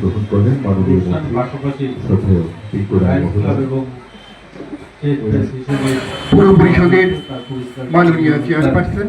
গ্রহণ করবেন মাননীয় মন্ত্রী শ্রদ্ধেয় পিঙ্কু রায় পৌর পরিষদের মাননীয় চেয়ারপারসন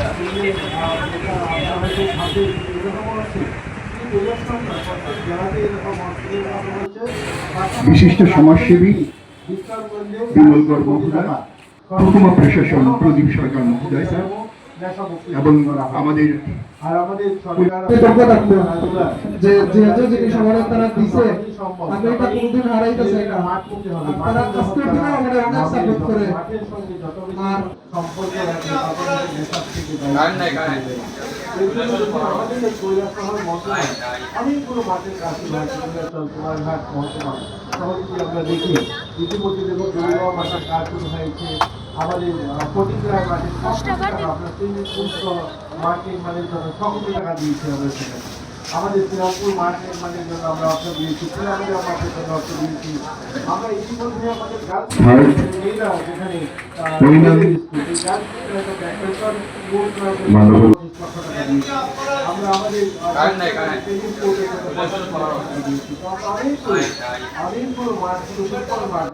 বিশিষ্ট সমাজসেবী বিমল বিমলগড় মহোদয় প্রশাসন প্রদীপ সরকার মহোদয় এবং আমাদের আর আমাদের সরকার যে যে যে জিনিস আমাদের তারা দিছে আমি এটা কোনদিন হারাইতে চাই না। তারা আজকের দিনে আমাদের অনেক সাপোর্ট করে। মাঠের সঙ্গে যত বেশি আর সম্পর্ক তাদের থেকে অনেকগুলো মাঠের কাছে কুমারঘাট মহকুমা সভাপতি আমরা দেখি ইতিমধ্যে দেখো গৌরব মাঠের কাজ শুরু হয়েছে আমাদের প্রতিক্রিয়া মাঠে সব টাকা আপনার মাঠ ছ কোটি টাকা দিয়েছি আমরা সেখানে। আমাদের শ্রীরামপুর মাঠ নির্মাণের জন্য আমরা অর্থ দিয়েছি। শ্রীরামপুর মাঠের জন্য অর্থ দিয়েছি। আমরা ইতিমধ্যে আমাদের মেয়েরা যেখানে। আমরা আমাদের অনেকগুলো মাঠ মাঠ